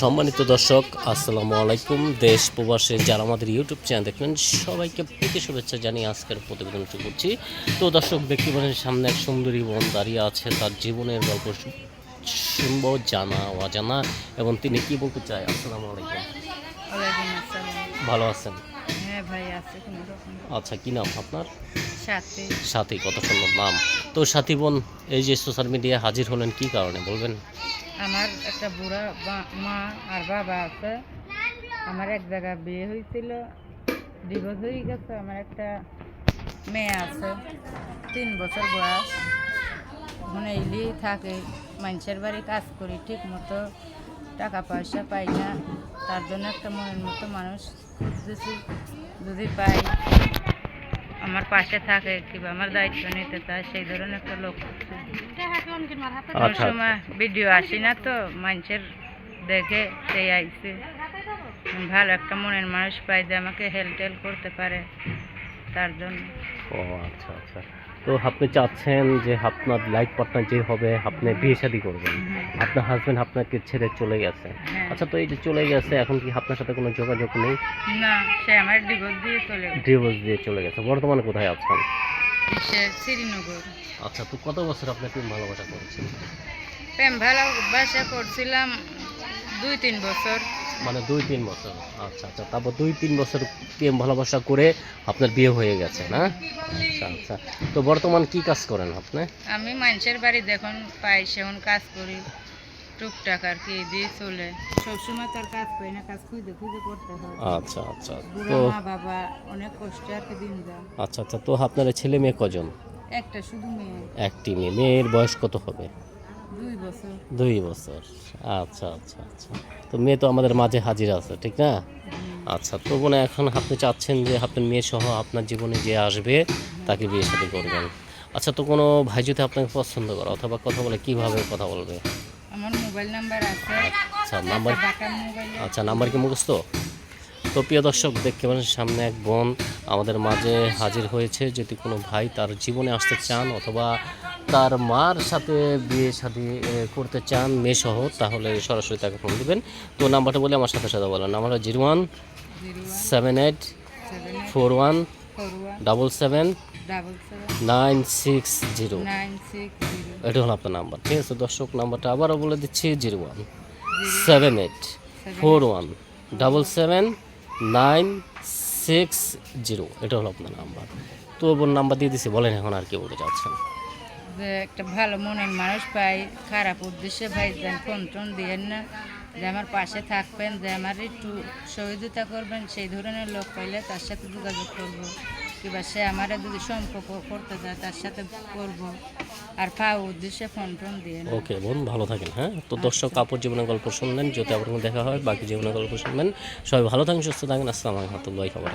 সম্মানিত দর্শক আসসালামু আলাইকুম। দেশ প্রবাসে যারা আমাদের ইউটিউব চ্যানেল দেখবেন সবাইকে প্রীতি শুভেচ্ছা জানিয়ে আজকের প্রতিবেদন করছি। তো দর্শক পারেন সামনে এক সুন্দরী বোন দাঁড়িয়ে আছে। তার জীবনের গল্প শুনব জানা অজানা এবং তিনি কি বলতে চায়? আসসালামু আলাইকুম। ভালো আছেন? হ্যাঁ আচ্ছা কি নাম আপনার? সাথী। কত সুন্দর নাম। তো সাথী বোন এই যে সোশ্যাল মিডিয়ায় হাজির হলেন কি কারণে বলবেন? আমার একটা বুড়া মা আর বাবা আছে। আমার এক জায়গায় বিয়ে হয়েছিল ডিভোর্স হয়ে গেছে, আমার একটা মেয়ে আছে, তিন বছর বয়স। ওখানে এলি থাকে, মানুষের বাড়ি কাজ করি, ঠিক মতো টাকা পয়সা পাই না। তার জন্য একটা মনের মতো মানুষ খুঁজতেছি, যদি পাই। আমার পাশে থাকে, কিংবা আমার দায়িত্ব নিতে চায়, সেই ধরনের একটা লোক। সময় ভিডিও আসি না তো মানুষের দেখে সেই ভালো একটা মনের মানুষ পাই যে আমাকে হেল্প টেল্প করতে পারে তার জন্য। ও আচ্ছা আচ্ছা। তো আপনি চাচ্ছেন যে আপনার লাইফ পার্টনার যে হবে আপনি বিয়ে শাদী করবেন। আপনার হাজবেন্ড আপনাকে ছেড়ে চলে গেছে। হ্যাঁ। আচ্ছা তো এই যে চলে গেছে এখন কি আপনার সাথে কোনো যোগাযোগ নেই? না সে আমার ডিভোর্স দিয়ে চলে গেছে। ডিভোর্স দিয়ে চলে গেছে। বর্তমানে কোথায় আছেন? শ্রীনগর। আচ্ছা তো কত বছর আপনি প্রেম ভালোবাসা করেছেন? প্রেম ভালোবাসা করছিলাম দুই তিন বছর। মানে দুই তিন বছর। আচ্ছা আচ্ছা তারপর দুই তিন বছর প্রেম ভালোবাসা করে আপনার বিয়ে হয়ে গেছে না? আচ্ছা আচ্ছা তো বর্তমান কি কাজ করেন আপনি? আমি মানুষের বাড়ি যখন পাই সেখন কাজ করি। টুকটাক আর কি দিয়ে চলে। সবসময় তার কাজ পাই না কাজ খুঁজে খুঁজে করতে হয়। আচ্ছা আচ্ছা। তো মা বাবা অনেক কষ্টে আর কি দিন যায়। আচ্ছা আচ্ছা। তো আপনার ছেলে মেয়ে কজন? একটা শুধু মেয়ে। একটি মেয়ে। মেয়ের বয়স কত হবে? দুই বছর। দুই বছর। আচ্ছা আচ্ছা আচ্ছা। তো মেয়ে তো আমাদের মাঝে হাজির আছে ঠিক না? আচ্ছা তো বোনে এখন আপনি চাচ্ছেন যে আপনার মেয়ে সহ আপনার জীবনে যে আসবে তাকে বিয়ে সাথে করবেন। আচ্ছা তো কোনো ভাই যদি আপনাকে পছন্দ করে অথবা কথা বলে কীভাবে কথা বলবে? আমার মোবাইল নাম্বার আছে। আচ্ছা নাম্বার আচ্ছা নাম্বার কি মুখস্থ? তো প্রিয় দর্শক দেখতে পারেন সামনে এক বোন আমাদের মাঝে হাজির হয়েছে। যদি কোনো ভাই তার জীবনে আসতে চান অথবা তার মার সাথে বিয়ে শাদি করতে চান মেয়ে সহ তাহলে সরাসরি তাকে ফোন দিবেন। তো নাম্বারটা বলে আমার সাথে সাথে বলেন। Number zero one seven eight four one double seven nine six zero এটা হলো আপনার নাম্বার ঠিক আছে? দর্শক নাম্বারটা আবারও বলে দিচ্ছি zero one seven eight four one double seven nine six zero. এটা হলো আপনার নাম্বার। তো ওর নাম্বার দিয়ে দিছি বলেন এখন আর কি বলতে চাচ্ছেন। যে একটা ভালো মনের মানুষ পাই খারাপ উদ্দেশ্যে ভাই যেন ফোন টোন দিয়েন না যে আমার পাশে থাকবেন যে আমার একটু সহযোগিতা করবেন সেই ধরনের লোক পাইলে তার সাথে যোগাযোগ করব। কিংবা সে আমার যদি সম্পর্ক করতে যায় তার সাথে করব। আর পাও উদ্দেশ্যে ফোন টোন দিয়ে ওকে বোন ভালো থাকেন হ্যাঁ? তো দর্শক কাপড় জীবনের গল্প শুনলেন যদি কোনো দেখা হয় বাকি জীবনের গল্প শুনবেন। সবাই ভালো থাকেন সুস্থ থাকেন। আসসালামু আলাইকুম খবর